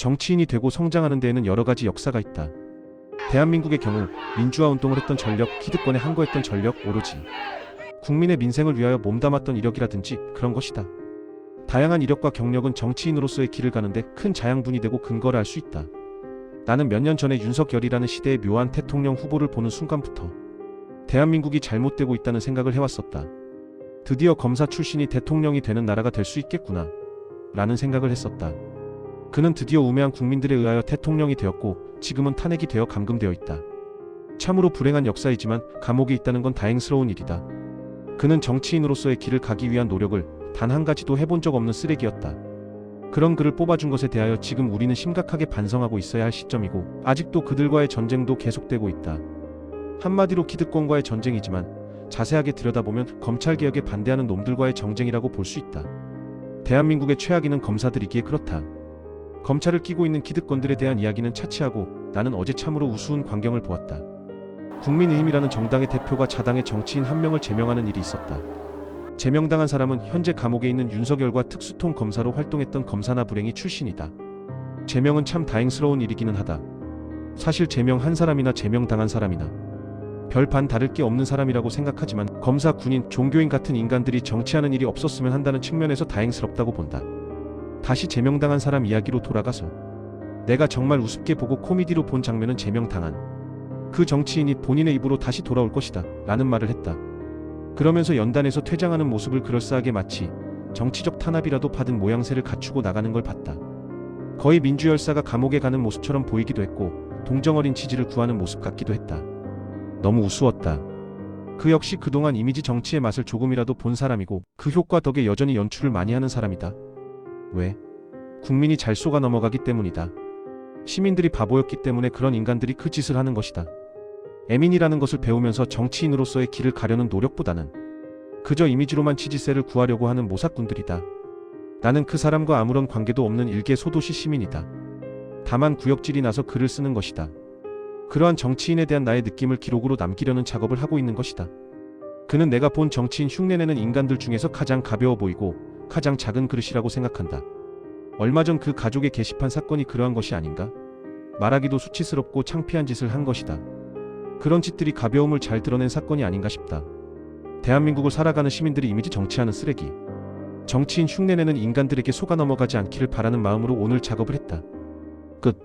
정치인이 되고 성장하는 데에는 여러 가지 역사가 있다. 대한민국의 경우 민주화 운동을 했던 전력, 기득권에 항거했던 전력, 오로지 국민의 민생을 위하여 몸담았던 이력이라든지 그런 것이다. 다양한 이력과 경력은 정치인으로서의 길을 가는데 큰 자양분이 되고 근거를 할 수 있다. 나는 몇 년 전에 윤석열이라는 시대의 묘한 대통령 후보를 보는 순간부터 대한민국이 잘못되고 있다는 생각을 해왔었다. 드디어 검사 출신이 대통령이 되는 나라가 될 수 있겠구나. 라는 생각을 했었다. 그는 드디어 우매한 국민들에 의하여 대통령이 되었고 지금은 탄핵이 되어 감금되어 있다. 참으로 불행한 역사이지만 감옥에 있다는 건 다행스러운 일이다. 그는 정치인으로서의 길을 가기 위한 노력을 단 한 가지도 해본 적 없는 쓰레기였다. 그런 그를 뽑아준 것에 대하여 지금 우리는 심각하게 반성하고 있어야 할 시점이고 아직도 그들과의 전쟁도 계속되고 있다. 한마디로 기득권과의 전쟁이지만 자세하게 들여다보면 검찰개혁에 반대하는 놈들과의 정쟁이라고 볼 수 있다. 대한민국의 최악위는 검사들이기에 그렇다. 검찰을 끼고 있는 기득권들에 대한 이야기는 차치하고 나는 어제 참으로 우스운 광경을 보았다. 국민의힘이라는 정당의 대표가 자당의 정치인 한 명을 제명하는 일이 있었다. 제명당한 사람은 현재 감옥에 있는 윤석열과 특수통 검사로 활동했던 검사나 불행이 출신이다. 제명은 참 다행스러운 일이기는 하다. 사실 제명 한 사람이나 제명당한 사람이나 별반 다를 게 없는 사람이라고 생각하지만 검사, 군인, 종교인 같은 인간들이 정치하는 일이 없었으면 한다는 측면에서 다행스럽다고 본다. 다시 제명당한 사람 이야기로 돌아가서 내가 정말 우습게 보고 코미디로 본 장면은 제명당한 그 정치인이 본인의 입으로 다시 돌아올 것이다 라는 말을 했다. 그러면서 연단에서 퇴장하는 모습을 그럴싸하게 마치 정치적 탄압이라도 받은 모양새를 갖추고 나가는 걸 봤다. 거의 민주열사가 감옥에 가는 모습처럼 보이기도 했고 동정어린 지지를 구하는 모습 같기도 했다. 너무 우스웠다. 그 역시 그동안 이미지 정치의 맛을 조금이라도 본 사람이고 그 효과 덕에 여전히 연출을 많이 하는 사람이다. 왜? 국민이 잘 속아 넘어가기 때문이다. 시민들이 바보였기 때문에 그런 인간들이 그 짓을 하는 것이다. 애민이라는 것을 배우면서 정치인으로서의 길을 가려는 노력보다는 그저 이미지로만 치지세를 구하려고 하는 모사꾼들이다. 나는 그 사람과 아무런 관계도 없는 일개 소도시 시민이다. 다만 구역질이 나서 글을 쓰는 것이다. 그러한 정치인에 대한 나의 느낌을 기록으로 남기려는 작업을 하고 있는 것이다. 그는 내가 본 정치인 흉내내는 인간들 중에서 가장 가벼워 보이고 가장 작은 그릇이라고 생각한다. 얼마 전 그 가족의 게시판 사건이 그러한 것이 아닌가? 말하기도 수치스럽고 창피한 짓을 한 것이다. 그런 짓들이 가벼움을 잘 드러낸 사건이 아닌가 싶다. 대한민국을 살아가는 시민들이 이미지 정치하는 쓰레기. 정치인 흉내내는 인간들에게 속아 넘어가지 않기를 바라는 마음으로 오늘 작업을 했다. 끝.